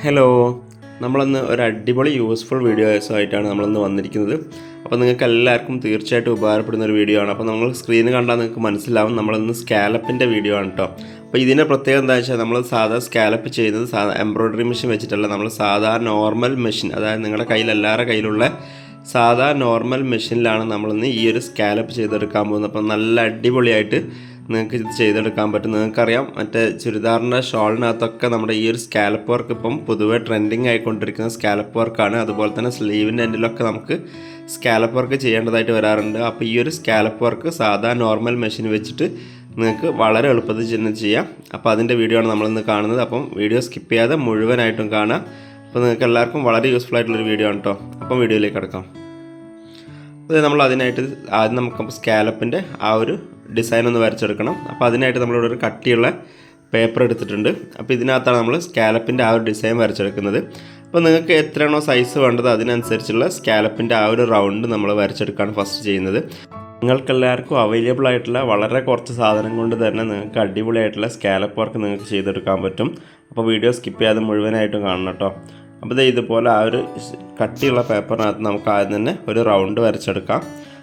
Hello നമ്മളന്ന് ഒരു അടിപൊളി യൂസ്ഫുൾ വീഡിയോസ് ആയിട്ടാണ് നമ്മളിന്ന് വന്നിരിക്കുന്നത്. അപ്പോൾ നിങ്ങൾക്ക് എല്ലാവർക്കും തീർച്ചയായിട്ടും ഉപകാരപ്പെടുന്ന ഒരു വീഡിയോ ആണ്. അപ്പോൾ നമ്മൾ സ്ക്രീന് കണ്ടാൽ നിങ്ങൾക്ക് മനസ്സിലാവും നമ്മളിന്ന് സ്കാലപ്പിന്റെ വീഡിയോ ആണ് കേട്ടോ അപ്പോൾ ഇതിന്റെ പ്രത്യേകത എന്താ വെച്ചാൽ നമ്മൾ സാധാ സ്കാലപ്പ് ചെയ്യുന്നത് സാധാ എംബ്രോയ്ഡറി മെഷീൻ വെച്ചിട്ടല്ല. നമ്മൾ സാധാ നോർമൽ മെഷീൻ അതായത് നിങ്ങളുടെ കയ്യിൽ എല്ലാവരുടെ കയ്യിലുള്ള സാധാ നോർമൽ മെഷീനിലാണ് നമ്മളിന്ന് ഈ ഒരു സ്കാലപ്പ് ചെയ്തെടുക്കാൻ പോകുന്നത്. അപ്പോൾ നല്ല അടിപൊളിയായിട്ട് നിങ്ങൾക്ക് ഇത് ചെയ്തെടുക്കാൻ പറ്റും. നിങ്ങൾക്കറിയാം മറ്റേ ചുരിദാറിന്റെ ഷോളിനകത്തൊക്കെ നമ്മുടെ ഈ ഒരു സ്കാലപ്പ് വർക്ക് ഇപ്പം പൊതുവേ ട്രെൻഡിങ് ആയിക്കൊണ്ടിരിക്കുന്ന സ്കാലപ്പ് വർക്കാണ് അതുപോലെ തന്നെ സ്ലീവിന്റെ എൻഡിലൊക്കെ നമുക്ക് സ്കാലപ്പ് വർക്ക് ചെയ്യേണ്ടതായിട്ട് വരാറുണ്ട്. അപ്പോൾ ഈ ഒരു സ്കാലപ്പ് വർക്ക് സാധാ നോർമൽ മെഷീൻ വെച്ചിട്ട് നിങ്ങൾക്ക് വളരെ എളുപ്പത്തിൽ തന്നെ ചെയ്യാം. അപ്പോൾ അതിന്റെ വീഡിയോ ആണ് നമ്മളിന്ന് കാണുന്നത്. അപ്പം വീഡിയോ സ്കിപ്പ് ചെയ്യാതെ മുഴുവനായിട്ടും കാണാം അപ്പോൾ നിങ്ങൾക്ക് എല്ലാവർക്കും വളരെ യൂസ്ഫുൾ ആയിട്ടുള്ളൊരു വീഡിയോ ആണ് കേട്ടോ അപ്പം വീഡിയോയിലേക്ക് കിടക്കാം. നമ്മൾ അതിനായിട്ട് ആദ്യം നമുക്ക് സ്കാലപ്പിന്റെ ആ ഒരു ഡിസൈൻ ഒന്ന് വരച്ചെടുക്കണം. അപ്പോൾ അതിനായിട്ട് നമ്മളിവിടെ ഒരു കട്ടിയുള്ള പേപ്പർ എടുത്തിട്ടുണ്ട്. അപ്പോൾ ഇതിനകത്താണ് നമ്മൾ സ്കാലപ്പിന്റെ ആ ഒരു ഡിസൈൻ വരച്ചെടുക്കുന്നത്. അപ്പോൾ നിങ്ങൾക്ക് എത്രയാണോ സൈസ് വേണ്ടത് അതിനനുസരിച്ചുള്ള സ്കാലപ്പിന്റെ ആ ഒരു റൗണ്ട് നമ്മൾ വരച്ചെടുക്കുകയാണ് ഫസ്റ്റ് ചെയ്യുന്നത്. നിങ്ങൾക്കെല്ലാവർക്കും അവൈലബിൾ ആയിട്ടുള്ള വളരെ കുറച്ച് സാധനം കൊണ്ട് തന്നെ നിങ്ങൾക്ക് അടിപൊളിയായിട്ടുള്ള സ്കാലപ്പ് വർക്ക് നിങ്ങൾക്ക് ചെയ്തെടുക്കാൻ പറ്റും. അപ്പോൾ വീഡിയോ സ്കിപ്പ് ചെയ്യാതെ മുഴുവനായിട്ടും കാണണം കേട്ടോ. അപ്പോൾ ഇതുപോലെ ആ ഒരു കട്ടിയുള്ള പേപ്പറിനകത്ത് നമുക്ക് ആദ്യം തന്നെ ഒരു റൗണ്ട് വരച്ചെടുക്കാം.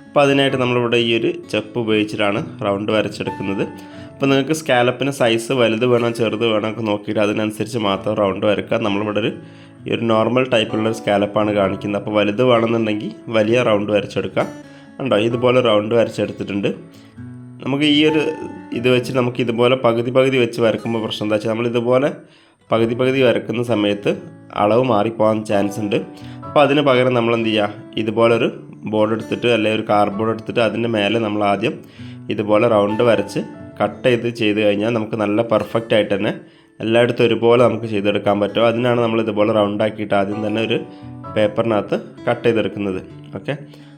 അപ്പോൾ അതിനായിട്ട് നമ്മളിവിടെ ഈ ഒരു ചെപ്പ് ഉപയോഗിച്ചിട്ടാണ് റൗണ്ട് വരച്ചെടുക്കുന്നത്. അപ്പോൾ നിങ്ങൾക്ക് സ്കാലപ്പിന് സൈസ് വലുത് വേണം ചെറുത് വേണം ഒക്കെ നോക്കിയിട്ട് അതിനനുസരിച്ച് മാത്രം റൗണ്ട് വരക്കുക നമ്മളിവിടെ ഒരു ഈ ഒരു നോർമൽ ടൈപ്പിലുള്ള സ്കാലപ്പാണ് കാണിക്കുന്നത്. അപ്പോൾ വലുത് വേണമെന്നുണ്ടെങ്കിൽ വലിയ റൗണ്ട് വരച്ചെടുക്കാം. ഉണ്ടോ ഇതുപോലെ റൗണ്ട് വരച്ചെടുത്തിട്ടുണ്ട്. നമുക്ക് ഈ ഒരു ഇത് വെച്ച് നമുക്ക് ഇതുപോലെ പകുതി പകുതി വെച്ച് വരക്കുമ്പോൾ പ്രശ്നം എന്താ വെച്ചാൽ നമ്മൾ ഇതുപോലെ പകുതി പകുതി വരക്കുന്ന സമയത്ത് അളവ് മാറിപ്പോകാൻ ചാൻസ് ഉണ്ട് അപ്പോൾ അതിന് പകരം നമ്മൾ എന്ത് ചെയ്യുക? ഇതുപോലൊരു ബോർഡ് എടുത്തിട്ട് അല്ലെങ്കിൽ ഒരു കാർഡ്ബോർഡ് എടുത്തിട്ട് അതിന്റെ മേലെ നമ്മൾ ആദ്യം ഇതുപോലെ റൗണ്ട് വരച്ച് കട്ട് ചെയ്ത് ചെയ്ത് കഴിഞ്ഞാൽ നമുക്ക് നല്ല പെർഫെക്റ്റ് ആയിട്ട് തന്നെ എല്ലായിടത്തും ഒരുപോലെ നമുക്ക് ചെയ്തെടുക്കാൻ പറ്റും. അതിനാണ് നമ്മൾ ഇതുപോലെ റൗണ്ട് ആക്കിയിട്ട് ആദ്യം തന്നെ ഒരു പേപ്പറിനകത്ത് കട്ട് ചെയ്തെടുക്കുന്നത്. ഓക്കെ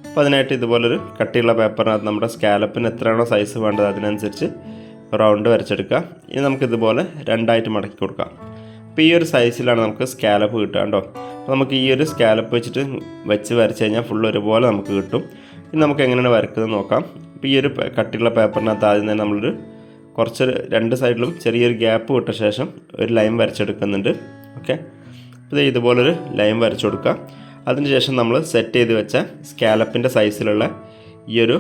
അപ്പോൾ അതിനായിട്ട് ഇതുപോലൊരു കട്ടിയുള്ള പേപ്പറിനകത്ത് നമ്മുടെ സ്കാലപ്പിന് എത്രയാണോ സൈസ് വേണ്ടത് അതിനനുസരിച്ച് റൗണ്ട് വരച്ചെടുക്കുക. ഇനി നമുക്കിതുപോലെ രണ്ടായിട്ട് മടക്കി കൊടുക്കാം. അപ്പോൾ ഈ ഒരു സൈസിലാണ് നമുക്ക് സ്കാലപ്പ് കിട്ടുക കേട്ടോ അപ്പോൾ നമുക്ക് ഈ ഒരു സ്കാലപ്പ് വെച്ചിട്ട് വെച്ച് വരച്ച് കഴിഞ്ഞാൽ ഫുൾ ഒരുപോലെ നമുക്ക് കിട്ടും. ഇനി നമുക്ക് എങ്ങനെയാണ് വരക്കുന്നത് നോക്കാം. അപ്പോൾ ഈ ഒരു കട്ടിയുള്ള പേപ്പറിനകത്ത് ആദ്യം തന്നെ നമ്മളൊരു കുറച്ച് രണ്ട് സൈഡിലും ചെറിയൊരു ഗ്യാപ്പ് വിട്ട ശേഷം ഒരു ലൈൻ വരച്ചെടുക്കുന്നുണ്ട്. ഓക്കെ ദേ ഇതുപോലൊരു ലൈൻ വരച്ചു കൊടുക്കുക. അതിനുശേഷം നമ്മൾ സെറ്റ് ചെയ്ത് വെച്ച സ്കാലപ്പിന്റെ സൈസിലുള്ള ഈ ഒരു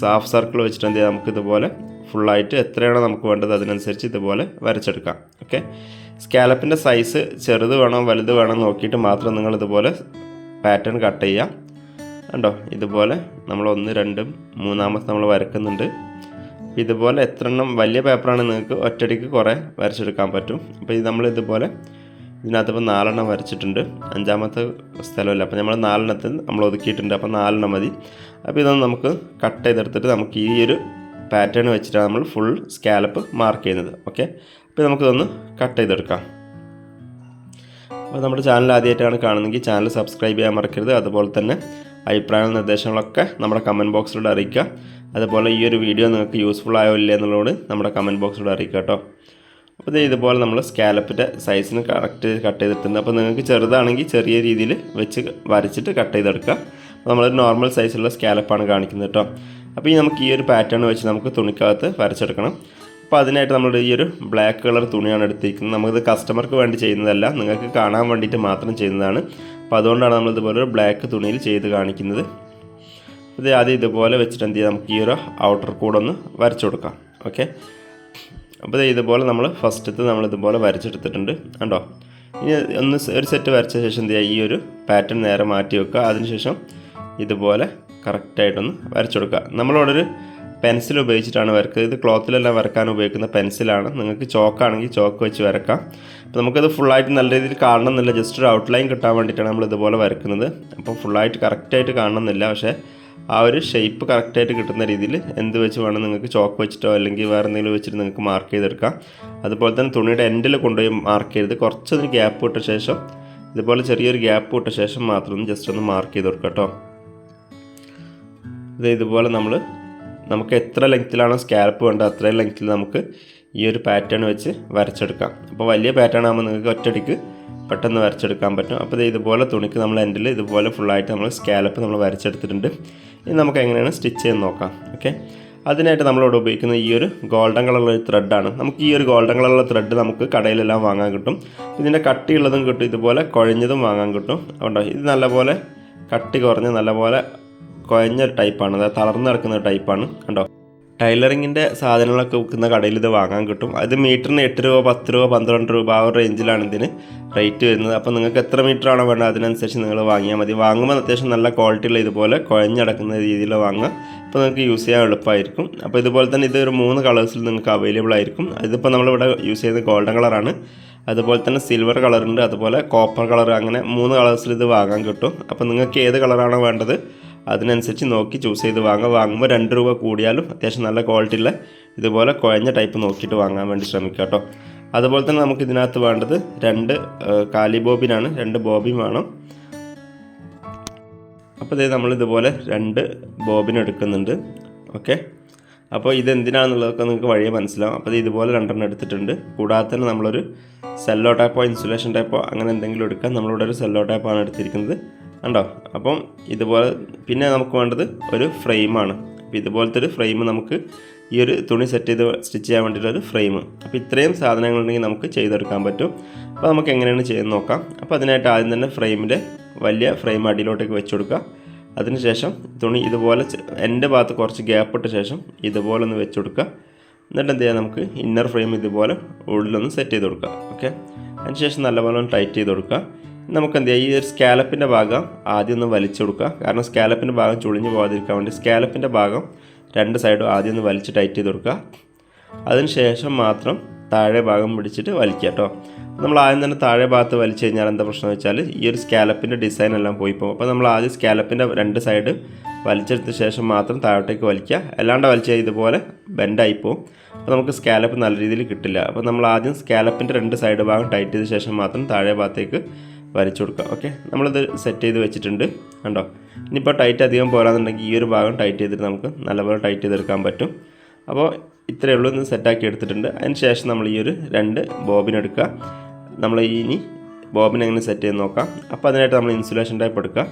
സാഫ് സർക്കിൾ വെച്ചിട്ട് എന്ത് ചെയ്യാം? നമുക്ക് ഇതുപോലെ ഫുള്ളായിട്ട് എത്രയാണോ നമുക്ക് വേണ്ടത് അതിനനുസരിച്ച് ഇതുപോലെ വരച്ചെടുക്കാം. ഓക്കെ സ്കാലപ്പിന്റെ സൈസ് ചെറുത് വേണോ വലുത് വേണോ നോക്കിയിട്ട് മാത്രം നിങ്ങൾ ഇതുപോലെ പാറ്റേൺ കട്ട് ചെയ്യുക കണ്ടോ? ഇതുപോലെ നമ്മൾ ഒന്ന് രണ്ടും മൂന്നാമത്തെ നമ്മൾ വരക്കുന്നുണ്ട്. ഇതുപോലെ എത്ര എണ്ണം വലിയ പേപ്പറാണ് നിങ്ങൾക്ക് ഒറ്റയടിക്ക് കുറേ വരച്ചെടുക്കാൻ പറ്റും. അപ്പോൾ ഇത് നമ്മൾ ഇതുപോലെ ഇതിനകത്ത് ഇപ്പോൾ നാലെണ്ണം വരച്ചിട്ടുണ്ട്. അഞ്ചാമത്തെ സ്ഥലമല്ല? അപ്പോൾ നമ്മൾ നാലെണ്ണത്തിൽ നമ്മൾ ഒതുക്കിയിട്ടുണ്ട്. അപ്പോൾ നാലെണ്ണം മതി. അപ്പോൾ ഇതൊന്ന് നമുക്ക് കട്ട് ചെയ്തെടുത്തിട്ട് നമുക്ക് ഈ ഒരു പാറ്റേൺ വെച്ചിട്ടാണ് നമ്മൾ ഫുൾ സ്കാലപ്പ് മാർക്ക് ചെയ്യുന്നത്. ഓക്കെ അപ്പോൾ നമുക്കിതൊന്ന് കട്ട് ചെയ്തെടുക്കാം. അപ്പോൾ നമ്മുടെ ചാനൽ ആദ്യമായിട്ടാണ് കാണുന്നതെങ്കിൽ ചാനൽ സബ്സ്ക്രൈബ് ചെയ്യാൻ മറക്കരുത്. അതുപോലെ തന്നെ അഭിപ്രായങ്ങളും നിർദ്ദേശങ്ങളൊക്കെ നമ്മുടെ കമന്റ് ബോക്സിലൂടെ അറിയിക്കുക. അതുപോലെ ഈ ഒരു വീഡിയോ നിങ്ങൾക്ക് യൂസ്ഫുൾ ആയോ ഇല്ലേ എന്നുള്ളത് നമ്മുടെ കമന്റ് ബോക്സിലൂടെ അറിയിക്കുക കേട്ടോ. അപ്പോൾ ഇതുപോലെ നമ്മൾ സ്കാലപ്പിന്റെ സൈസിന് കറക്റ്റ് കട്ട് ചെയ്തിട്ടുണ്ട്. അപ്പോൾ നിങ്ങൾക്ക് ചെറുതാണെങ്കിൽ ചെറിയ രീതിയിൽ വെച്ച് വരച്ചിട്ട് കട്ട് ചെയ്തെടുക്കുക. അപ്പോൾ നമ്മളൊരു നോർമൽ സൈസുള്ള സ്കാലപ്പാണ് കാണിക്കുന്നത് കേട്ടോ. അപ്പോൾ ഈ നമുക്ക് ഈ ഒരു പാറ്റേൺ വെച്ച് നമുക്ക് തുണിക്കകത്ത് വരച്ചെടുക്കണം. അപ്പോൾ അതിനായിട്ട് നമ്മൾ ഈ ഒരു ബ്ലാക്ക് കളർ തുണിയാണ് എടുത്തിരിക്കുന്നത്. നമുക്കിത് കസ്റ്റമർക്ക് വേണ്ടി ചെയ്യുന്നതല്ല നിങ്ങൾക്ക് കാണാൻ വേണ്ടിയിട്ട് മാത്രം ചെയ്യുന്നതാണ്. അപ്പോൾ അതുകൊണ്ടാണ് നമ്മൾ ഇതുപോലെ ഒരു ബ്ലാക്ക് തുണിയിൽ ചെയ്ത് കാണിക്കുന്നത്. ഇത് ആദ്യം ഇതുപോലെ വെച്ചിട്ട് എന്ത് ചെയ്യാം? നമുക്ക് ഈ ഒരു ഔട്ടർ കൂടെ ഒന്ന് വരച്ചു കൊടുക്കാം. ഓക്കെ അപ്പോൾ ഇതുപോലെ നമ്മൾ ഫസ്റ്റത്തെ നമ്മൾ ഇതുപോലെ വരച്ചെടുത്തിട്ടുണ്ട്. കണ്ടോ? ഇനി ഒന്ന് ഒരു സെറ്റ് വരച്ച ശേഷം എന്ത് ചെയ്യുക ഈ ഒരു പാറ്റേൺ നേരെ മാറ്റി വെക്കുക. അതിനുശേഷം ഇതുപോലെ കറക്റ്റായിട്ടൊന്ന് വരച്ചു കൊടുക്കുക. നമ്മളിവിടെ പെൻസിൽ ഉപയോഗിച്ചിട്ടാണ് വരക്കുക ഇത് ക്ലോത്തിലെല്ലാം വരക്കാൻ ഉപയോഗിക്കുന്ന പെൻസിലാണ്. നിങ്ങൾക്ക് ചോക്കാണെങ്കിൽ ചോക്ക് വെച്ച് വരക്കാം. അപ്പോൾ നമുക്കത് ഫുള്ളായിട്ട് നല്ല രീതിയിൽ കാണണമെന്നില്ല. ജസ്റ്റ് ഒരു ഔട്ട്ലൈൻ കിട്ടാൻ വേണ്ടിയിട്ടാണ് നമ്മൾ ഇതുപോലെ വരക്കുന്നത്. അപ്പോൾ ഫുള്ളായിട്ട് കറക്റ്റായിട്ട് കാണണമെന്നില്ല. പക്ഷേ ആ ഒരു ഷേപ്പ് കറക്റ്റായിട്ട് കിട്ടുന്ന രീതിയിൽ എന്ത് വെച്ച് വേണം നിങ്ങൾക്ക് ചോക്ക് വെച്ചിട്ടോ അല്ലെങ്കിൽ വേറെ എന്തെങ്കിലും വെച്ചിട്ട് നിങ്ങൾക്ക് മാർക്ക് ചെയ്തെടുക്കാം. അതുപോലെ തന്നെ തുണിയുടെ എൻഡിൽ കൊണ്ടുപോയി മാർക്ക് ചെയ്ത് കുറച്ചൊന്ന് ഗ്യാപ്പ് ഇട്ട ശേഷം ഇതുപോലെ ചെറിയൊരു ഗ്യാപ്പ് ഇട്ട ശേഷം മാത്രം ജസ്റ്റ് ഒന്ന് മാർക്ക് ചെയ്ത് കൊടുക്കാം കേട്ടോ. ഇത് ഇതുപോലെ നമ്മൾ നമുക്ക് എത്ര ലെങ്ത്തിലാണോ സ്കാൽപ്പ് വേണ്ടത് അത്രയും ലെങ്ത്തിൽ നമുക്ക് ഈ ഒരു പാറ്റേൺ വെച്ച് വരച്ചെടുക്കാം. അപ്പോൾ വലിയ പാറ്റേൺ ആകുമ്പോൾ നിങ്ങൾക്ക് ഒറ്റടിക്ക് പെട്ടെന്ന് വരച്ചെടുക്കാൻ പറ്റും. അപ്പോൾ ഇതുപോലെ തുണിക്ക് നമ്മൾ എൻഡിൽ ഇതുപോലെ ഫുള്ളായിട്ട് നമ്മൾ സ്കാലപ്പ് നമ്മൾ വരച്ചെടുത്തിട്ടുണ്ട്. ഇനി നമുക്ക് എങ്ങനെയാണ് സ്റ്റിച്ച് ചെയ്ത് നോക്കാം. ഓക്കെ അതിനായിട്ട് നമ്മളിവിടെ ഉപയോഗിക്കുന്ന ഈ ഒരു ഗോൾഡൻ കളറുള്ള ഒരു ത്രെഡാണ് നമുക്ക് ഈ ഒരു ഗോൾഡൻ കളറുള്ള ത്രെഡ് നമുക്ക് കടയിലെല്ലാം വാങ്ങാൻ കിട്ടും. ഇതിന്റെ കട്ടിയുള്ളതും കിട്ടും. ഇതുപോലെ കുഴഞ്ഞതും വാങ്ങാൻ കിട്ടും. അതുകൊണ്ടോ ഇത് നല്ലപോലെ കട്ടി കുറഞ്ഞ് നല്ലപോലെ കുഴഞ്ഞ ടൈപ്പാണ് അതായത് തളർന്നു കിടക്കുന്ന ടൈപ്പാണ് കണ്ടോ? ടൈലറിങ്ങിന്റെ സാധനങ്ങളൊക്കെ വിൽക്കുന്ന കടയിൽ ഇത് വാങ്ങാൻ കിട്ടും. അത് മീറ്ററിന് എട്ട് രൂപ പത്ത് രൂപ പന്ത്രണ്ട് രൂപ ആ ഒരു റേഞ്ചിലാണ് ഇതിന് റേറ്റ് വരുന്നത്. അപ്പോൾ നിങ്ങൾക്ക് എത്ര മീറ്റർ ആണോ വേണ്ടത് അതിനനുസരിച്ച് നിങ്ങൾ വാങ്ങിയാൽ മതി. വാങ്ങുമ്പോൾ അത്യാവശ്യം നല്ല ക്വാളിറ്റിയുള്ള ഇതുപോലെ കുഴഞ്ഞടക്കുന്ന രീതിയിൽ വാങ്ങുക. അപ്പോൾ നിങ്ങൾക്ക് യൂസ് ചെയ്യാൻ എളുപ്പമായിരിക്കും. അപ്പോൾ ഇതുപോലെ തന്നെ ഇത് ഒരു മൂന്ന് കളേഴ്സിൽ നിങ്ങൾക്ക് അവൈലബിൾ ആയിരിക്കും. ഇതിപ്പോൾ നമ്മളിവിടെ യൂസ് ചെയ്യുന്നത് ഗോൾഡൻ കളറാണ് അതുപോലെ തന്നെ സിൽവർ കളറുണ്ട് അതുപോലെ കോപ്പർ കളർ അങ്ങനെ മൂന്ന് കളേഴ്സിൽ ഇത് വാങ്ങാൻ കിട്ടും. അപ്പോൾ നിങ്ങൾക്ക് ഏത് കളറാണോ വേണ്ടത് അതിനനുസരിച്ച് നോക്കി ചൂസ് ചെയ്ത് വാങ്ങുക. വാങ്ങുമ്പോൾ രണ്ട് രൂപ കൂടിയാലും അത്യാവശ്യം നല്ല ക്വാളിറ്റി ഉള്ള ഇതുപോലെ കുഴഞ്ഞ ടൈപ്പ് നോക്കിയിട്ട് വാങ്ങാൻ വേണ്ടി ശ്രമിക്കുക കേട്ടോ അതുപോലെ തന്നെ നമുക്ക് ഇതിനകത്ത് വേണ്ടത് രണ്ട് കാലി ബോബിനാണ്. രണ്ട് ബോബിൻ വേണം. അപ്പോൾ ഇതേ നമ്മൾ ഇതുപോലെ രണ്ട് ബോബിൻ എടുക്കുന്നുണ്ട്. ഓക്കെ? അപ്പോൾ ഇതെന്തിനാണെന്നുള്ളതൊക്കെ നിങ്ങൾക്ക് വഴിയെ മനസ്സിലാവും. അപ്പോൾ ഇത് ഇതുപോലെ രണ്ടെണ്ണം എടുത്തിട്ടുണ്ട്. കൂടാതെ തന്നെ നമ്മളൊരു സെല്ലോ ടൈപ്പോ ഇൻസുലേഷൻ ടൈപ്പോ അങ്ങനെ എന്തെങ്കിലും എടുക്കാം നമ്മളിവിടെ ഒരു സെല്ലോ ടൈപ്പാണ് എടുത്തിരിക്കുന്നത്. കണ്ടോ? അപ്പം ഇതുപോലെ പിന്നെ നമുക്ക് വേണ്ടത് ഒരു ഫ്രെയിമാണ് അപ്പോൾ ഇതുപോലത്തെ ഒരു ഫ്രെയിം നമുക്ക് ഈ ഒരു തുണി സെറ്റ് ചെയ്ത് സ്റ്റിച്ച് ചെയ്യാൻ വേണ്ടിയിട്ടൊരു ഫ്രെയിം അപ്പോൾ ഇത്രയും സാധനങ്ങളുണ്ടെങ്കിൽ നമുക്ക് ചെയ്തെടുക്കാൻ പറ്റും. അപ്പോൾ നമുക്ക് എങ്ങനെയാണ് ചെയ്യുന്നത് നോക്കാം. അപ്പോൾ അതിനായിട്ട് ആദ്യം തന്നെ ഫ്രെയിമിന്റെ വലിയ ഫ്രെയിം അടിയിലോട്ടേക്ക് വെച്ച് കൊടുക്കുക. അതിനുശേഷം തുണി ഇതുപോലെ എന്റെ ഭാഗത്ത് കുറച്ച് ഗ്യാപ്പ് ഇട്ട ശേഷം ഇതുപോലെ ഒന്ന് വെച്ച് കൊടുക്കുക. എന്നിട്ട് എന്ത് ചെയ്യാം? നമുക്ക് ഇന്നർ ഫ്രെയിം ഇതുപോലെ ഉള്ളിലൊന്ന് സെറ്റ് ചെയ്ത് കൊടുക്കുക. ഓക്കെ അതിനുശേഷം നല്ലപോലെ ഒന്ന് ടൈറ്റ് ചെയ്ത് കൊടുക്കുക. നമുക്ക് എന്ത് ചെയ്യാം ഈ ഒരു സ്കാലപ്പിന്റെ ഭാഗം ആദ്യം ഒന്ന് വലിച്ചെടുക്കുക. കാരണം സ്കാലപ്പിന്റെ ഭാഗം ചുളിഞ്ഞു പോകാതിരിക്കാൻ വേണ്ടി സ്കാലപ്പിന്റെ ഭാഗം രണ്ട് സൈഡും ആദ്യം ഒന്ന് വലിച്ച് ടൈറ്റ് ചെയ്ത് കൊടുക്കുക. അതിനുശേഷം മാത്രം താഴെ ഭാഗം പിടിച്ചിട്ട് വലിക്കുക കേട്ടോ. നമ്മൾ ആദ്യം തന്നെ താഴെ ഭാഗത്ത് വലിച്ചു കഴിഞ്ഞാൽ എന്താ പ്രശ്നം വെച്ചാൽ ഈ ഒരു സ്കാലപ്പിന്റെ ഡിസൈൻ എല്ലാം പോയി പോകും. അപ്പോൾ നമ്മൾ ആദ്യം സ്കാലപ്പിന്റെ രണ്ട് സൈഡ് വലിച്ചെടുത്ത ശേഷം മാത്രം താഴോട്ടേക്ക് വലിക്കുക. അല്ലാണ്ട് വലിച്ചാൽ ഇതുപോലെ ബെൻഡായി പോകും അപ്പോൾ നമുക്ക് സ്കാലപ്പ് നല്ല രീതിയിൽ കിട്ടില്ല. അപ്പോൾ നമ്മൾ ആദ്യം സ്കാലപ്പിന്റെ രണ്ട് സൈഡ് ഭാഗം ടൈറ്റ് ചെയ്ത ശേഷം മാത്രം താഴെ ഭാഗത്തേക്ക് വരച്ചു കൊടുക്കുക. ഓക്കെ നമ്മളിത് സെറ്റ് ചെയ്ത് വെച്ചിട്ടുണ്ട്. കണ്ടോ? ഇനിയിപ്പോൾ ടൈറ്റ് അധികം പോരാന്നുണ്ടെങ്കിൽ ഈ ഒരു ഭാഗം ടൈറ്റ് ചെയ്തിട്ട് നമുക്ക് നല്ലപോലെ ടൈറ്റ് ചെയ്തെടുക്കാൻ പറ്റും. അപ്പോൾ ഇത്രയേ ഉള്ളൂ. ഇന്ന് സെറ്റാക്കി എടുത്തിട്ടുണ്ട്. അതിന് ശേഷം നമ്മൾ ഈ ഒരു രണ്ട് ബോബിൻ എടുക്കുക. നമ്മൾ ഇനി ബോബിൻ എങ്ങനെ സെറ്റ് ചെയ്ത് നോക്കാം. അപ്പോൾ അതിനായിട്ട് നമ്മൾ ഇൻസുലേഷൻ ടൈപ്പ് എടുക്കുക.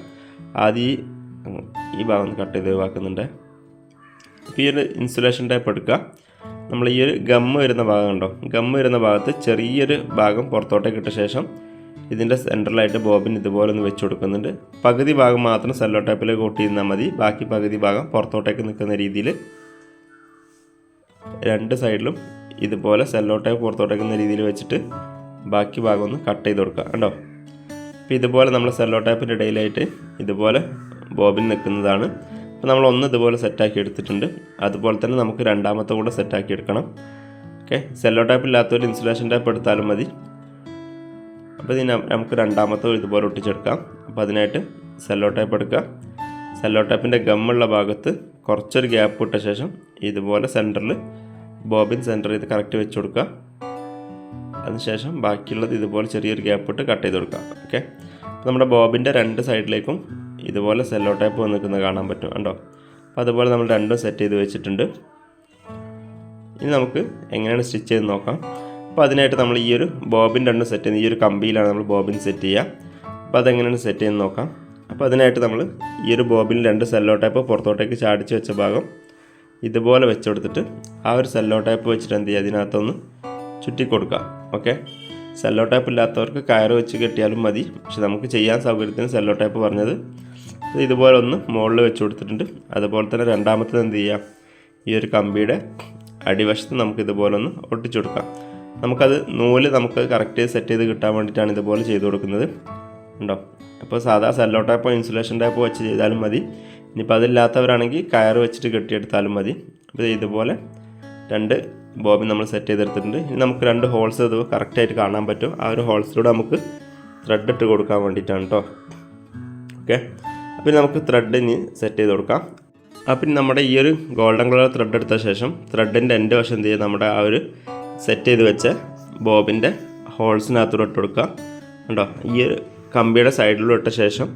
ആദ്യം ഈ ഭാഗം കട്ട് ചെയ്ത് ഒഴിവാക്കുന്നുണ്ട്. അപ്പോൾ ഈ ഒരു ഇൻസുലേഷൻ ടൈപ്പ് എടുക്കുക. നമ്മൾ ഈ ഒരു ഗമ്മ് വരുന്ന ഭാഗം ഉണ്ടോ ഗമ്മ് വരുന്ന ഭാഗത്ത് ചെറിയൊരു ഭാഗം പുറത്തോട്ടേക്ക് ഇട്ട ശേഷം ഇതിന്റെ സെന്ററിലായിട്ട് ബോബിൻ ഇതുപോലെ ഒന്ന് വെച്ച് കൊടുക്കുന്നുണ്ട്. പകുതി ഭാഗം മാത്രം സെല്ലോ ടൈപ്പിലേക്ക് കൂട്ടി നിന്നാൽ മതി. ബാക്കി പകുതി ഭാഗം പുറത്തോട്ടേക്ക് നിൽക്കുന്ന രീതിയിൽ രണ്ട് സൈഡിലും ഇതുപോലെ സെല്ലോ ടൈപ്പ് പുറത്തോട്ടേക്ക് നിന്ന രീതിയിൽ വെച്ചിട്ട് ബാക്കി ഭാഗം ഒന്ന് കട്ട് ചെയ്ത് കൊടുക്കുക. കണ്ടോ? അപ്പോൾ ഇതുപോലെ നമ്മൾ സെല്ലോ ടൈപ്പിന്റെ ഇടയിലായിട്ട് ഇതുപോലെ ബോബിൻ നിൽക്കുന്നതാണ്. അപ്പോൾ നമ്മൾ ഒന്ന് ഇതുപോലെ സെറ്റാക്കി എടുത്തിട്ടുണ്ട്. അതുപോലെ തന്നെ നമുക്ക് രണ്ടാമത്തെ കൂടെ സെറ്റാക്കി എടുക്കണം. ഓക്കെ? സെല്ലോ ടൈപ്പ് ഇല്ലാത്തൊരു ഇൻസുലേഷൻ ടൈപ്പ് എടുത്താലും മതി. അപ്പോൾ ഇതിന് നമുക്ക് രണ്ടാമത്തെ ഇതുപോലെ ഒട്ടിച്ചെടുക്കാം. അപ്പോൾ അതിനായിട്ട് സെല്ലോ ടൈപ്പ് എടുക്കുക. സെല്ലോ ടൈപ്പിന്റെ ഗമ്മുള്ള ഭാഗത്ത് കുറച്ചൊരു ഗ്യാപ്പ് ഇട്ട ശേഷം ഇതുപോലെ സെന്ററിൽ ബോബിൻ സെന്റർ ചെയ്ത് കറക്റ്റ് വെച്ച് കൊടുക്കുക. അതിനുശേഷം ബാക്കിയുള്ളത് ഇതുപോലെ ചെറിയൊരു ഗ്യാപ്പ് ഇട്ട് കട്ട് ചെയ്ത് കൊടുക്കുക. ഓക്കെ നമ്മുടെ ബോബിന്റെ രണ്ട് സൈഡിലേക്കും ഇതുപോലെ സെല്ലോ ടൈപ്പ് വന്നിരിക്കുന്നത് കാണാൻ പറ്റും കണ്ടോ? അപ്പോൾ അതുപോലെ നമ്മൾ രണ്ടും സെറ്റ് ചെയ്ത് വെച്ചിട്ടുണ്ട്. ഇനി നമുക്ക് എങ്ങനെയാണ് സ്റ്റിച്ച് ചെയ്ത് നോക്കാം. അപ്പോൾ അതിനായിട്ട് നമ്മൾ ഈ ഒരു ബോബിൻ രണ്ട് സെറ്റ് ചെയ്യുന്നത്. ഈ ഒരു കമ്പിയിലാണ് നമ്മൾ ബോബിൻ സെറ്റ് ചെയ്യുക. അപ്പോൾ അതെങ്ങനെയാണ് സെറ്റ് ചെയ്യുന്നത് നോക്കാം. അപ്പോൾ അതിനായിട്ട് നമ്മൾ ഈ ഒരു ബോബിൻ രണ്ട് സെല്ലോ ടൈപ്പ് പുറത്തോട്ടേക്ക് ചാടിച്ച് വെച്ച ഭാഗം ഇതുപോലെ വെച്ച് കൊടുത്തിട്ട് ആ ഒരു സെല്ലോ ടൈപ്പ് വെച്ചിട്ട് എന്ത് ചെയ്യുക? അതിനകത്തൊന്ന് ചുറ്റി കൊടുക്കുക. ഓക്കെ സെല്ലോ ടൈപ്പ് ഇല്ലാത്തവർക്ക് കയർ വെച്ച് കെട്ടിയാലും മതി. പക്ഷെ നമുക്ക് ചെയ്യാൻ സൗകര്യത്തിന് സെല്ലോ ടൈപ്പ് പറഞ്ഞത് ഇത് ഇതുപോലെ ഒന്ന് മുകളിൽ വെച്ച് കൊടുത്തിട്ടുണ്ട്. അതുപോലെ തന്നെ രണ്ടാമത്തത് എന്ത് ചെയ്യുക? ഈ ഒരു കമ്പിയുടെ അടിവശത്ത് നമുക്ക് ഇതുപോലെ ഒന്ന് ഒട്ടിച്ചു കൊടുക്കാം. നമുക്കത് നൂൽ നമുക്ക് കറക്റ്റ് സെറ്റ് ചെയ്ത് കിട്ടാൻ വേണ്ടിയിട്ടാണ് ഇതുപോലെ ചെയ്ത് കൊടുക്കുന്നത്. ഉണ്ടോ? അപ്പോൾ സാധാ സെല്ലോ ടൈപ്പോ ഇൻസുലേഷൻ ടൈപ്പോ വെച്ച് ചെയ്താലും മതി. ഇനിയിപ്പോൾ അതില്ലാത്തവരാണെങ്കിൽ കയർ വെച്ചിട്ട് കെട്ടിയെടുത്താലും മതി. അപ്പോൾ ഇതുപോലെ രണ്ട് ബോബിൻ നമ്മൾ സെറ്റ് ചെയ്തെടുത്തിട്ടുണ്ട്. ഇനി നമുക്ക് രണ്ട് ഹോൾസ് ഇത് കറക്റ്റായിട്ട് കാണാൻ പറ്റും. ആ ഒരു ഹോൾസിലൂടെ നമുക്ക് ത്രെഡ് ഇട്ട് കൊടുക്കാൻ വേണ്ടിയിട്ടാണ് കേട്ടോ ഓക്കെ അപ്പോൾ നമുക്ക് ത്രെഡ് ഇനി സെറ്റ് ചെയ്ത് കൊടുക്കാം. അപ്പം നമ്മുടെ ഈ ഒരു ഗോൾഡൻ കളർ ത്രെഡ് എടുത്ത ശേഷം ത്രെഡിന്റെ എന്റെ വശം എന്ത് ചെയ്യുക നമ്മുടെ ആ ഒരു സെറ്റ് ചെയ്ത് വെച്ച ബോബിന്റെ ഹോൾസിനകത്തൂടെ ഇട്ട് കൊടുക്കുക കണ്ടോ? ഈ കമ്പിയുടെ സൈഡിലൂടെ ഇട്ട ശേഷം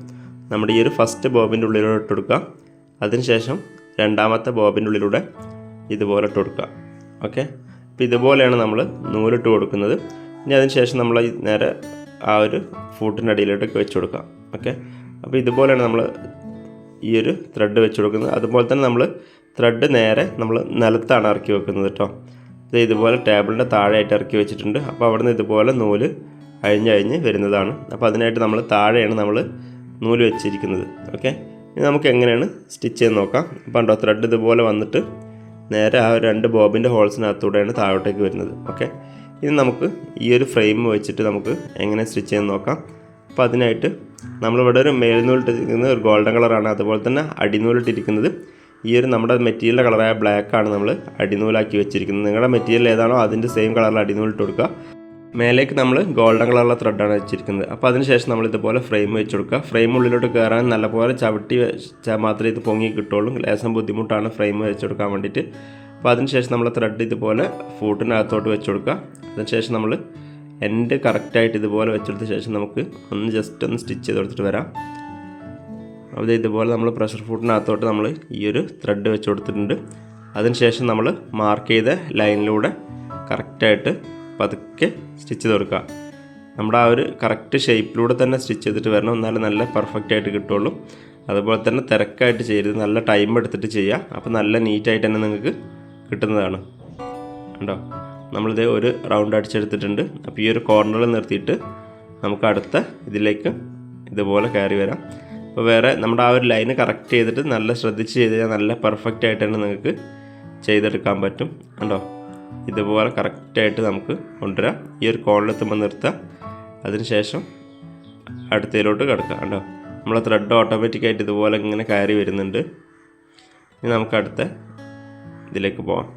നമ്മുടെ ഈ ഒരു ഫസ്റ്റ് ബോബിന്റെ ഉള്ളിലൂടെ ഇട്ട് കൊടുക്കുക അതിനുശേഷം രണ്ടാമത്തെ ബോബിന്റെ ഉള്ളിലൂടെ ഇതുപോലെ ഇട്ട് കൊടുക്കുക ഓക്കെ? അപ്പോൾ ഇതുപോലെയാണ് നമ്മൾ നൂലിട്ട് കൊടുക്കുന്നത്. ഇനി അതിന് ശേഷം നമ്മൾ നേരെ ആ ഒരു ഫൂട്ടിന്റെ അടിയിലോട്ടൊക്കെ വെച്ച് കൊടുക്കാം. ഓക്കെ? അപ്പോൾ ഇതുപോലെയാണ് നമ്മൾ ഈ ഒരു ത്രെഡ് വെച്ച് കൊടുക്കുന്നത്. അതുപോലെ തന്നെ നമ്മൾ ത്രെഡ് നേരെ നമ്മൾ നിലത്താണ് ഇറക്കി വെക്കുന്നത് കേട്ടോ. ഇത് ഇതുപോലെ ടേബിളിന്റെ താഴെയായിട്ട് ഇറക്കി വെച്ചിട്ടുണ്ട്. അപ്പോൾ അവിടെ നിന്ന് ഇതുപോലെ നൂൽ അഴിഞ്ഞഴിഞ്ഞ് വരുന്നതാണ്. അപ്പോൾ അതിനായിട്ട് നമ്മൾ താഴെയാണ് നമ്മൾ നൂൽ വെച്ചിരിക്കുന്നത്. ഓക്കെ? ഇനി നമുക്ക് എങ്ങനെയാണ് സ്റ്റിച്ച് ചെയ്ത് നോക്കാം. അപ്പോൾ ഉണ്ടോ ത്രെഡ് ഇതുപോലെ വന്നിട്ട് നേരെ ആ രണ്ട് ബോബിന്റെ ഹോൾസിനകത്തൂടെയാണ് താഴോട്ടേക്ക് വരുന്നത്. ഓക്കെ? ഇനി നമുക്ക് ഈ ഒരു ഫ്രെയിം വെച്ചിട്ട് നമുക്ക് എങ്ങനെ സ്റ്റിച്ച് ചെയ്ത് നോക്കാം. അപ്പോൾ അതിനായിട്ട് നമ്മളിവിടെ ഒരു മേൽനൂലിട്ടിരിക്കുന്നത് ഒരു ഗോൾഡൻ കളറാണ്. അതുപോലെ തന്നെ അടിനൂലിട്ടിരിക്കുന്നത് ഈ ഒരു നമ്മുടെ മെറ്റീരിയലിന്റെ കളറായ ബ്ലാക്കാണ് നമ്മൾ അടിനൂലാക്കി വെച്ചിരിക്കുന്നത്. നിങ്ങളുടെ മെറ്റീരിയൽ ഏതാണോ അതിന്റെ സെയിം കളറിൽ അടിനൂലിട്ട് കൊടുക്കുക. മേലേക്ക് നമ്മൾ ഗോൾഡൻ കളറുള്ള ത്രെഡാണ് വെച്ചിരിക്കുന്നത്. അപ്പോൾ അതിനുശേഷം നമ്മൾ ഇതുപോലെ ഫ്രെയിം വെച്ച് കൊടുക്കുക. ഫ്രെയിം ഉള്ളിലോട്ട് കയറാൻ നല്ലപോലെ ചവിട്ടി വെച്ചാൽ മാത്രമേ ഇത് പൊങ്ങി കിട്ടുള്ളൂ ലേശം ബുദ്ധിമുട്ടാണ് ഫ്രെയിം വെച്ച് കൊടുക്കാൻ വേണ്ടിയിട്ട്. അപ്പോൾ അതിനുശേഷം നമ്മൾ ത്രെഡ് ഇതുപോലെ ഫൂട്ടിനകത്തോട്ട് വെച്ച് കൊടുക്കുക. അതിനുശേഷം നമ്മൾ എൻഡ് കറക്റ്റായിട്ട് ഇതുപോലെ വെച്ചെടുത്ത ശേഷം നമുക്ക് ഒന്ന് ജസ്റ്റ് ഒന്ന് സ്റ്റിച്ച് ചെയ്ത് കൊടുത്തിട്ട് വരാം. അപ്പോൾ ഇതുപോലെ നമ്മൾ പ്രഷർ ഫുഡിനകത്തോട്ട് നമ്മൾ ഈ ഒരു ത്രെഡ് വെച്ച് കൊടുത്തിട്ടുണ്ട്. അതിനുശേഷം നമ്മൾ മാർക്ക് ചെയ്ത ലൈനിലൂടെ കറക്റ്റായിട്ട് പതുക്കെ സ്റ്റിച്ച് തീർക്കുക നമ്മുടെ ആ ഒരു കറക്റ്റ് ഷേപ്പിലൂടെ തന്നെ സ്റ്റിച്ച് ചെയ്തിട്ട് വരണം. എന്നാലും നല്ല പെർഫെക്റ്റ് ആയിട്ട് കിട്ടുള്ളൂ. അതുപോലെ തന്നെ തിരക്കായിട്ട് ചെയ്യരുത്. നല്ല ടൈം എടുത്തിട്ട് ചെയ്യുക. അപ്പോൾ നല്ല നീറ്റായിട്ട് തന്നെ നിങ്ങൾക്ക് കിട്ടുന്നതാണ്. കണ്ടോ? നമ്മളിത് ഒരു റൗണ്ട് അടിച്ചെടുത്തിട്ടുണ്ട്. അപ്പോൾ ഈ ഒരു കോർണറിൽ നിർത്തിയിട്ട് നമുക്ക് അടുത്ത ഇതിലേക്ക് ഇതുപോലെ കയറി വരാം. അപ്പോൾ വേറെ നമ്മുടെ ആ ഒരു ലൈന് കറക്റ്റ് ചെയ്തിട്ട് നല്ല ശ്രദ്ധിച്ച് ചെയ്ത് കഴിഞ്ഞാൽ നല്ല പെർഫെക്റ്റ് ആയിട്ട് തന്നെ നിങ്ങൾക്ക് ചെയ്തെടുക്കാൻ പറ്റും. കണ്ടോ? ഇതുപോലെ കറക്റ്റായിട്ട് നമുക്ക് കൊണ്ടുവരാം. ഈ ഒരു കോണിലെത്തുമ്പോൾ നിർത്തുക അതിനുശേഷം അടുത്തതിലോട്ട് കിടക്കുക കണ്ടോ? നമ്മൾ ത്രെഡ് ഓട്ടോമാറ്റിക്കായിട്ട് ഇതുപോലെ ഇങ്ങനെ കയറി വരുന്നുണ്ട്. ഇനി നമുക്ക് അടുത്ത ഇതിലേക്ക് പോവാം.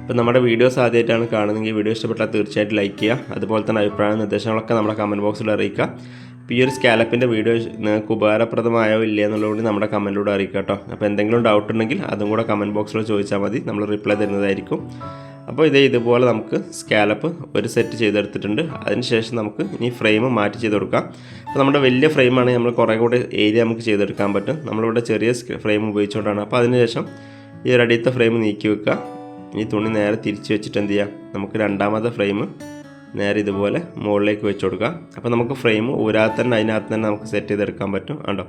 അപ്പോൾ നമ്മുടെ വീഡിയോസ് ആദ്യമായിട്ടാണ് കാണുന്നതെങ്കിൽ വീഡിയോ ഇഷ്ടപ്പെട്ടാൽ തീർച്ചയായിട്ടും ലൈക്ക് ചെയ്യുക. അതുപോലെ തന്നെ അഭിപ്രായ നിർദ്ദേശങ്ങളൊക്കെ നമ്മുടെ കമന്റ് ബോക്സിൽ അറിയിക്കുക. അപ്പോൾ ഈ ഒരു സ്കാലപ്പിന്റെ വീഡിയോ നിങ്ങൾക്ക് ഉപകാരപ്രദമായോ ഇല്ലേ എന്നുള്ളതുകൊണ്ട് നമ്മുടെ കമന്റിലൂടെ അറിയിക്കുക കേട്ടോ. അപ്പോൾ എന്തെങ്കിലും ഡൗട്ട് ഉണ്ടെങ്കിൽ അതും കൂടെ കമന്റ് ബോക്സിൽ ചോദിച്ചാൽ മതി. നമ്മൾ റിപ്ലൈ തരുന്നതായിരിക്കും. അപ്പോൾ ഇതേ ഇതുപോലെ നമുക്ക് സ്കാലപ്പ് ഒരു സെറ്റ് ചെയ്തെടുത്തിട്ടുണ്ട്. അതിനുശേഷം നമുക്ക് ഇനി ഫ്രെയിം മാറ്റി ചെയ്ത് കൊടുക്കാം. അപ്പോൾ നമ്മുടെ വലിയ ഫ്രെയിമാണ് നമ്മൾ കുറേ കൂടെ ഏരിയ നമുക്ക് ചെയ്തെടുക്കാൻ പറ്റും. നമ്മളിവിടെ ചെറിയ ഫ്രെയിം ഉപയോഗിച്ചുകൊണ്ടാണ്. അപ്പോൾ അതിനുശേഷം ഈ അടിയത്തെ ഫ്രെയിം നീക്കി വെക്കുക. ഈ തുണി നേരെ തിരിച്ച് വെച്ചിട്ട് എന്ത് ചെയ്യാം? നമുക്ക് രണ്ടാമത്തെ ഫ്രെയിം നേരെ ഇതുപോലെ മുകളിലേക്ക് വെച്ച് കൊടുക്കുക. അപ്പോൾ നമുക്ക് ഫ്രെയിം ഊരാതെ തന്നെ അതിനകത്ത് തന്നെ നമുക്ക് സെറ്റ് ചെയ്തെടുക്കാൻ പറ്റും. കണ്ടോ?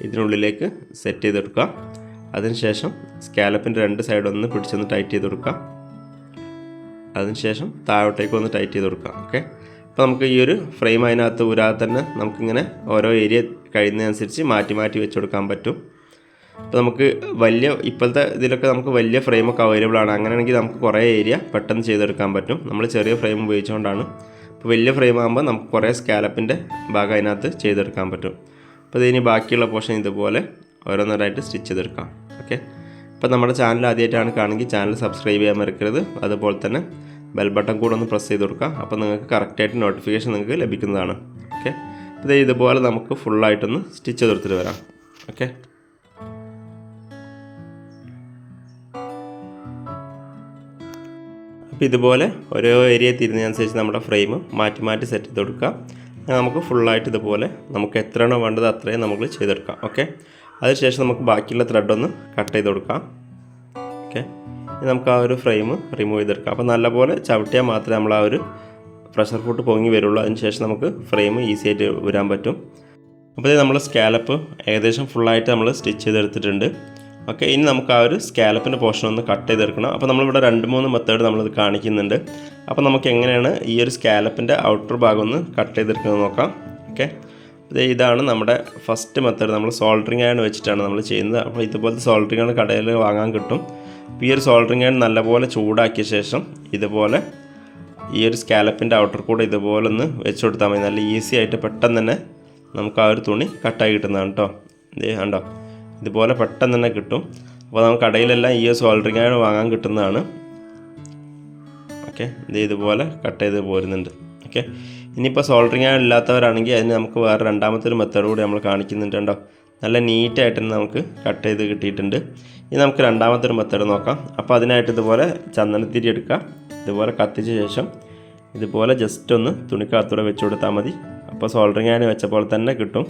ഇതിനുള്ളിലേക്ക് സെറ്റ് ചെയ്തെടുക്കുക. അതിനുശേഷം സ്കാലപ്പിന്റെ രണ്ട് സൈഡ് ഒന്ന് പിടിച്ചൊന്ന് ടൈറ്റ് ചെയ്ത് കൊടുക്കുക. അതിനുശേഷം താഴോട്ടേക്ക് ഒന്ന് ടൈറ്റ് ചെയ്ത് കൊടുക്കുക. ഓക്കെ അപ്പോൾ നമുക്ക് ഈ ഒരു ഫ്രെയിം അതിനകത്ത് ഊരാതെ തന്നെ നമുക്കിങ്ങനെ ഓരോ ഏരിയ കഴിയുന്നതനുസരിച്ച് മാറ്റി മാറ്റി വെച്ച് കൊടുക്കാൻ പറ്റും. അപ്പോൾ നമുക്ക് വലിയ ഇപ്പോഴത്തെ ഇതിലൊക്കെ നമുക്ക് വലിയ ഫ്രെയിമൊക്കെ അവൈലബിൾ ആണ്. അങ്ങനെയാണെങ്കിൽ നമുക്ക് കുറേ ഏരിയ പെട്ടെന്ന് ചെയ്തെടുക്കാൻ പറ്റും. നമ്മൾ ചെറിയ ഫ്രെയിം ഉപയോഗിച്ചുകൊണ്ടാണ്. അപ്പോൾ വലിയ ഫ്രെയിം ആകുമ്പോൾ നമുക്ക് കുറേ സ്കാലപ്പിന്റെ ഭാഗം അതിനകത്ത് ചെയ്തെടുക്കാൻ പറ്റും. അപ്പോൾ ഇതിന് ബാക്കിയുള്ള പോർഷൻ ഇതുപോലെ ഓരോന്നോരായിട്ട് സ്റ്റിച്ച് ചെയ്തെടുക്കാം. ഓക്കെ അപ്പോൾ നമ്മുടെ ചാനൽ ആദ്യമായിട്ടാണ് കാണുമെങ്കിൽ ചാനൽ സബ്സ്ക്രൈബ് ചെയ്യാൻ മറക്കരുത്. അതുപോലെ തന്നെ ബെൽ ബട്ടൺ കൂടെ ഒന്ന് പ്രസ് ചെയ്ത് കൊടുക്കുക അപ്പോൾ നിങ്ങൾക്ക് കറക്റ്റായിട്ട് നോട്ടിഫിക്കേഷൻ നിങ്ങൾക്ക് ലഭിക്കുന്നതാണ്. ഓക്കെ അപ്പോൾ ഇതുപോലെ നമുക്ക് ഫുള്ളായിട്ടൊന്ന് സ്റ്റിച്ച് ചെയ്തെടുത്തിട്ട് വരാം. ഓക്കെ അപ്പോൾ ഇതുപോലെ ഓരോ ഏരിയ തിരിഞ്ഞതനുസരിച്ച് നമ്മുടെ ഫ്രെയിം മാറ്റി മാറ്റി സെറ്റ് ചെയ്ത് കൊടുക്കാം നമുക്ക് ഫുള്ളായിട്ട് ഇതുപോലെ നമുക്ക് എത്രയാണോ വേണ്ടത് അത്രയും നമുക്ക് ചെയ്തെടുക്കാം. ഓക്കെ അതിനുശേഷം നമുക്ക് ബാക്കിയുള്ള ത്രെഡ് ഒന്ന് കട്ട് ചെയ്ത് കൊടുക്കാം. ഓക്കെ നമുക്ക് ആ ഒരു ഫ്രെയിം റിമൂവ് ചെയ്തെടുക്കാം. അപ്പോൾ നല്ലപോലെ ചവിട്ടിയാൽ മാത്രമേ നമ്മൾ ആ ഒരു പ്രഷർ ഫുട്ട് പൊങ്ങി വരുള്ളൂ. അതിനുശേഷം നമുക്ക് ഫ്രെയിം ഈസി ആയിട്ട് വരാൻ പറ്റും. അപ്പോൾ നമ്മൾ സ്കാലപ്പ് ഏകദേശം ഫുള്ളായിട്ട് നമ്മൾ സ്റ്റിച്ച് ചെയ്തെടുത്തിട്ടുണ്ട്. ഓക്കെ ഇനി നമുക്ക് ആ ഒരു സ്കാലപ്പിന്റെ പോർഷൻ ഒന്ന് കട്ട് ചെയ്തെടുക്കണം. അപ്പോൾ നമ്മളിവിടെ രണ്ട് മൂന്ന് മെത്തേഡ് നമ്മളിത് കാണിക്കുന്നുണ്ട്. അപ്പോൾ നമുക്ക് എങ്ങനെയാണ് ഈ ഒരു സ്കാലപ്പിന്റെ ഔട്ടർ ഭാഗം ഒന്ന് കട്ട് ചെയ്തെടുക്കുന്നത് നോക്കാം. ഓക്കെ ഇത് ഇതാണ് നമ്മുടെ ഫസ്റ്റ് മെത്തേഡ്. നമ്മൾ സോൾഡറിങ് ആണ് വെച്ചിട്ടാണ് നമ്മൾ ചെയ്യുന്നത്. അപ്പോൾ ഇതുപോലത്തെ സോൾഡറിങ് ആണ് കടയിൽ വാങ്ങാൻ കിട്ടും. അപ്പോൾ ഈ ഒരു സോൾഡറിങ് ആണ് നല്ലപോലെ ചൂടാക്കിയ ശേഷം ഇതുപോലെ ഈ ഒരു സ്കാലപ്പിന്റെ ഔട്ടർ കൂടെ ഇതുപോലെ ഒന്ന് വെച്ച് കൊടുത്താൽ മതി. നല്ല ഈസി ആയിട്ട് പെട്ടെന്ന് തന്നെ നമുക്ക് ആ ഒരു തുണി കട്ടായി കിട്ടുന്നതാണ് കേട്ടോ ഇത് കണ്ടോ? ഇതുപോലെ പെട്ടെന്ന് തന്നെ കിട്ടും. അപ്പോൾ നമുക്ക് കടയിലെല്ലാം ഈ സോൾഡറിങ് ആണ് വാങ്ങാൻ കിട്ടുന്നതാണ്. ഓക്കെ ഇത് ഇതുപോലെ കട്ട് ചെയ്ത് പോരുന്നുണ്ട്. ഓക്കെ ഇനിയിപ്പോൾ സോൾഡറിങ് ആയിട്ട് ഇല്ലാത്തവരാണെങ്കിൽ അതിന് നമുക്ക് വേറെ രണ്ടാമത്തെ ഒരു മെത്തേഡ് കൂടി നമ്മൾ കാണിക്കുന്നുണ്ട് കേട്ടോ നല്ല നീറ്റായിട്ട് തന്നെ നമുക്ക് കട്ട് ചെയ്ത് കിട്ടിയിട്ടുണ്ട്. ഇനി നമുക്ക് രണ്ടാമത്തെ ഒരു മെത്തേഡ് നോക്കാം. അപ്പോൾ അതിനായിട്ട് ഇതുപോലെ ചന്ദനത്തിരി എടുക്കുക. ഇതുപോലെ കത്തിച്ച ശേഷം ഇതുപോലെ ജസ്റ്റ് ഒന്ന് തുണിക്കകത്തൂടെ വെച്ച് കൊടുത്താൽ മതി. അപ്പോൾ സോൾഡറിങ് ആയിട്ട് വെച്ച പോലെ തന്നെ കിട്ടും.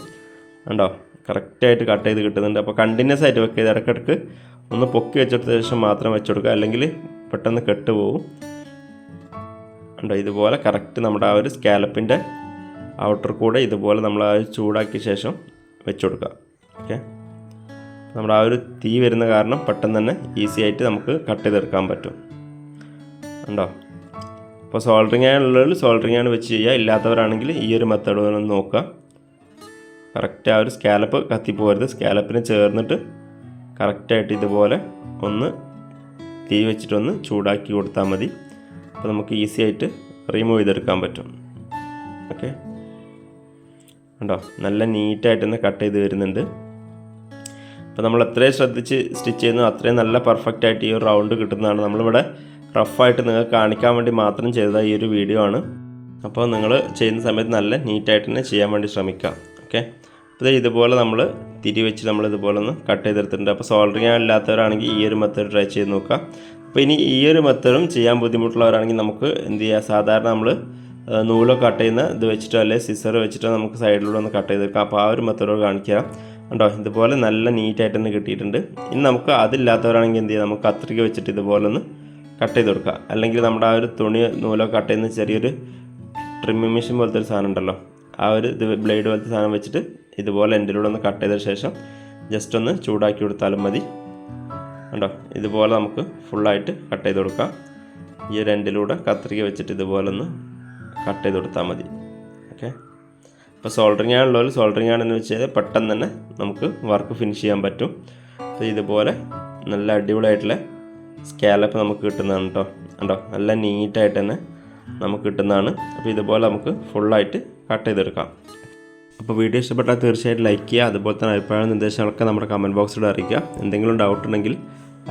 കണ്ടോ? കറക്റ്റായിട്ട് കട്ട് ചെയ്ത് കിട്ടുന്നുണ്ട്. അപ്പോൾ കണ്ടിന്യൂസ് ആയിട്ട് വെക്കുക ഇടയ്ക്കിടയ്ക്ക് ഒന്ന് പൊക്കി വെച്ചെടുത്ത ശേഷം മാത്രം വെച്ച് കൊടുക്കുക. അല്ലെങ്കിൽ പെട്ടെന്ന് കെട്ട് പോകും ഉണ്ടോ ഇതുപോലെ കറക്റ്റ് നമ്മുടെ ആ ഒരു സ്കാലപ്പിന്റെ ഔട്ടർ കൂടെ ഇതുപോലെ നമ്മൾ ആ ചൂടാക്കിയ ശേഷം വെച്ചുകൊടുക്കുക ഓക്കെ നമ്മുടെ ആ ഒരു തീ വരുന്ന കാരണം പെട്ടെന്ന് തന്നെ ഈസി ആയിട്ട് നമുക്ക് കട്ട് ചെയ്തെടുക്കാൻ പറ്റും. ഉണ്ടോ അപ്പോൾ സോൾഡറിങ് ആണുള്ളവർ സോൾഡറിങ് ആണ് വെച്ച് ചെയ്യുക. ഇല്ലാത്തവരാണെങ്കിൽ ഈ ഒരു മെത്തേഡ് ഒന്ന് നോക്കുക. കറക്റ്റ് ആ ഒരു സ്കാലപ്പ് കത്തിപ്പോരുത്. സ്കാലപ്പിന് ചേർന്നിട്ട് കറക്റ്റായിട്ട് ഇതുപോലെ ഒന്ന് തീ വെച്ചിട്ടൊന്ന് ചൂടാക്കി കൊടുത്താൽ മതി. അപ്പോൾ നമുക്ക് ഈസി ആയിട്ട് റിമൂവ് ചെയ്തെടുക്കാൻ പറ്റും. ഓക്കെ ഉണ്ടോ നല്ല നീറ്റായിട്ട് തന്നെ കട്ട് ചെയ്ത് വരുന്നുണ്ട്. അപ്പോൾ നമ്മൾ എത്രയും ശ്രദ്ധിച്ച് സ്റ്റിച്ച് ചെയ്യുന്നു. അത്രയും നല്ല പെർഫെക്റ്റ് ആയിട്ട് ഈ ഒരു റൗണ്ട് കിട്ടുന്നതാണ്. നമ്മളിവിടെ റഫായിട്ട് നിങ്ങൾക്ക് കാണിക്കാൻ വേണ്ടി മാത്രം ചെയ്ത ഈ ഒരു വീഡിയോ ആണ്. അപ്പോൾ നിങ്ങൾ ചെയ്യുന്ന സമയത്ത് നല്ല നീറ്റായിട്ട് തന്നെ ചെയ്യാൻ വേണ്ടി ശ്രമിക്കാം. ഓക്കെ. അപ്പോൾ ഇതുപോലെ നമ്മൾ തിരി വെച്ച് നമ്മൾ ഇതുപോലെ ഒന്ന് കട്ട് ചെയ്തെടുത്തിട്ടുണ്ട്. അപ്പോൾ സോൾഡറിങ് ഇല്ലാത്തവരാണെങ്കിൽ ഈ ഒരു മെത്തേഡ് ട്രൈ ചെയ്ത് നോക്കുക. അപ്പോൾ ഇനി ഈ ഒരു മെത്തേഡും ചെയ്യാൻ ബുദ്ധിമുട്ടുള്ളവരാണെങ്കിൽ നമുക്ക് എന്ത് ചെയ്യുക സാധാരണ നമ്മൾ നൂലോ കട്ട് ചെയ്യുന്ന ഇത് വെച്ചിട്ടോ അല്ലെങ്കിൽ സിസർ വെച്ചിട്ടോ നമുക്ക് സൈഡിലൂടെ ഒന്ന് കട്ട് ചെയ്തെടുക്കാം അപ്പോൾ ആ ഒരു മെത്തേഡ് കാണിക്കുക ഉണ്ടോ ഇതുപോലെ നല്ല നീറ്റായിട്ട് തന്നെ കിട്ടിയിട്ടുണ്ട്. ഇനി നമുക്ക് അതില്ലാത്തവരാണെങ്കിൽ എന്ത് ചെയ്യാം? നമുക്ക് കത്രിക വെച്ചിട്ട് ഇതുപോലെ ഒന്ന് കട്ട് ചെയ്ത് കൊടുക്കുക അല്ലെങ്കിൽ നമ്മുടെ ആ ഒരു തുണി നൂലോ കട്ട് ചെയ്യുന്ന ചെറിയൊരു ട്രിമ്മിങ് മെഷീൻ പോലത്തെ ഒരു സാധനം ഉണ്ടല്ലോ. ആ ഒരു ഇത് ബ്ലേഡ് പോലത്തെ സാധനം വെച്ചിട്ട് ഇതുപോലെ എൻഡിലൂടെ ഒന്ന് കട്ട് ചെയ്ത ശേഷം ജസ്റ്റ് ഒന്ന് ചൂടാക്കി കൊടുത്താലും മതി. കണ്ടോ? ഇതുപോലെ നമുക്ക് ഫുള്ളായിട്ട് കട്ട് ചെയ്ത് കൊടുക്കാം. ഈ ഒരു എൻഡിലൂടെ കത്രിക വെച്ചിട്ട് ഇതുപോലെ ഒന്ന് കട്ട് ചെയ്ത് കൊടുത്താൽ മതി. ഓക്കെ ഇപ്പോൾ സോൾഡറിങ് ആണുള്ളവർ സോൾഡറിങ് ആണെന്ന് വെച്ച് കഴിഞ്ഞാൽ പെട്ടെന്ന് തന്നെ നമുക്ക് വർക്ക് ഫിനിഷ് ചെയ്യാൻ പറ്റും. അപ്പോൾ ഇതുപോലെ നല്ല അടിപൊളിയായിട്ടുള്ള സ്കാലപ്പ് നമുക്ക് കിട്ടുന്നതാണ് കേട്ടോ കണ്ടോ? നല്ല നീറ്റായിട്ട് തന്നെ നമുക്ക് കിട്ടുന്നതാണ്. അപ്പോൾ ഇതുപോലെ നമുക്ക് ഫുള്ളായിട്ട് കട്ട് ചെയ്തെടുക്കാം. അപ്പോൾ വീഡിയോ ഇഷ്ടപ്പെട്ടാൽ തീർച്ചയായിട്ടും ലൈക്ക് ചെയ്യുക. അതുപോലെ തന്നെ അഭിപ്രായ നിർദ്ദേശങ്ങളൊക്കെ നമ്മുടെ കമന്റ് ബോക്സിലൂടെ അറിയിക്കുക. എന്തെങ്കിലും ഡൗട്ട് ഉണ്ടെങ്കിൽ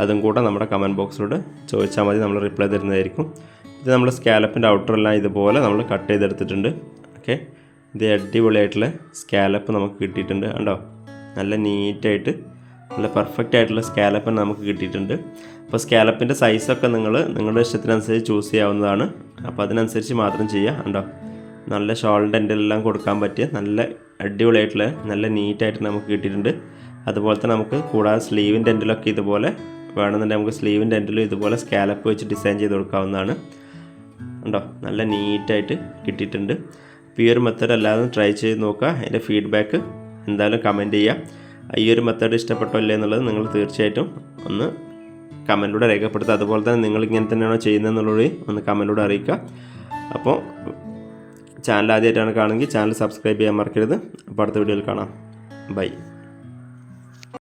അതും കൂടെ നമ്മുടെ കമന്റ് ബോക്സിലൂടെ ചോദിച്ചാൽ മതി. നമ്മൾ റിപ്ലൈ തരുന്നതായിരിക്കും. ഇത് നമ്മൾ സ്കാലപ്പിന്റെ ഔട്ടറെല്ലാം ഇതുപോലെ നമ്മൾ കട്ട് ചെയ്തെടുത്തിട്ടുണ്ട്. ഓക്കെ ഇത് അടിപൊളിയായിട്ടുള്ള സ്കാലപ്പ് നമുക്ക് കിട്ടിയിട്ടുണ്ട്. കണ്ടോ? നല്ല നീറ്റായിട്ട് നല്ല പെർഫെക്റ്റ് ആയിട്ടുള്ള സ്കാലപ്പ് നമുക്ക് കിട്ടിയിട്ടുണ്ട്. അപ്പോൾ സ്കാലപ്പിന്റെ സൈസൊക്കെ നിങ്ങൾ നിങ്ങളുടെ ഇഷ്ടത്തിനനുസരിച്ച് ചൂസ് ചെയ്യാവുന്നതാണ്. അപ്പോൾ അതിനനുസരിച്ച് മാത്രം ചെയ്യുക കണ്ടോ? നല്ല ഷോളിന്റെ എല്ലാം കൊടുക്കാൻ പറ്റിയ നല്ല അടിപൊളിയായിട്ടുള്ള നല്ല നീറ്റായിട്ട് നമുക്ക് കിട്ടിയിട്ടുണ്ട്. അതുപോലെ തന്നെ നമുക്ക് കൂടാതെ സ്ലീവിന്റെ എൻഡിലൊക്കെ ഇതുപോലെ വേണമെന്നുണ്ടെങ്കിൽ നമുക്ക് സ്ലീവിന്റെ എൻഡിലും ഇതുപോലെ സ്കാലപ്പ് വെച്ച് ഡിസൈൻ ചെയ്ത് കൊടുക്കാവുന്നതാണ്. ഉണ്ടോ നല്ല നീറ്റായിട്ട് കിട്ടിയിട്ടുണ്ട്. അപ്പോൾ ഈ ഒരു മെത്തേഡ് അല്ലാതെ ട്രൈ ചെയ്ത് നോക്കുക. അതിന്റെ ഫീഡ്ബാക്ക് എന്തായാലും കമന്റ് ചെയ്യുക. ഈ ഒരു മെത്തേഡ് ഇഷ്ടപ്പെട്ടോ ഇല്ലേ എന്നുള്ളത് നിങ്ങൾ തീർച്ചയായിട്ടും ഒന്ന് കമന്റിലൂടെ രേഖപ്പെടുത്തുക. അതുപോലെ തന്നെ നിങ്ങൾ ഇങ്ങനെ തന്നെയാണോ ചെയ്യുന്നതെന്നുള്ളത് ഒന്ന് കമന്റിലൂടെ അറിയിക്കുക. അപ്പോൾ ചാനൽ ആദ്യമായിട്ടാണ് കാണുമെങ്കിൽ ചാനൽ സബ്സ്ക്രൈബ് ചെയ്യാൻ മറക്കരുത്. അപ്പോൾ അടുത്ത വീഡിയോയിൽ കാണാം. ബൈ.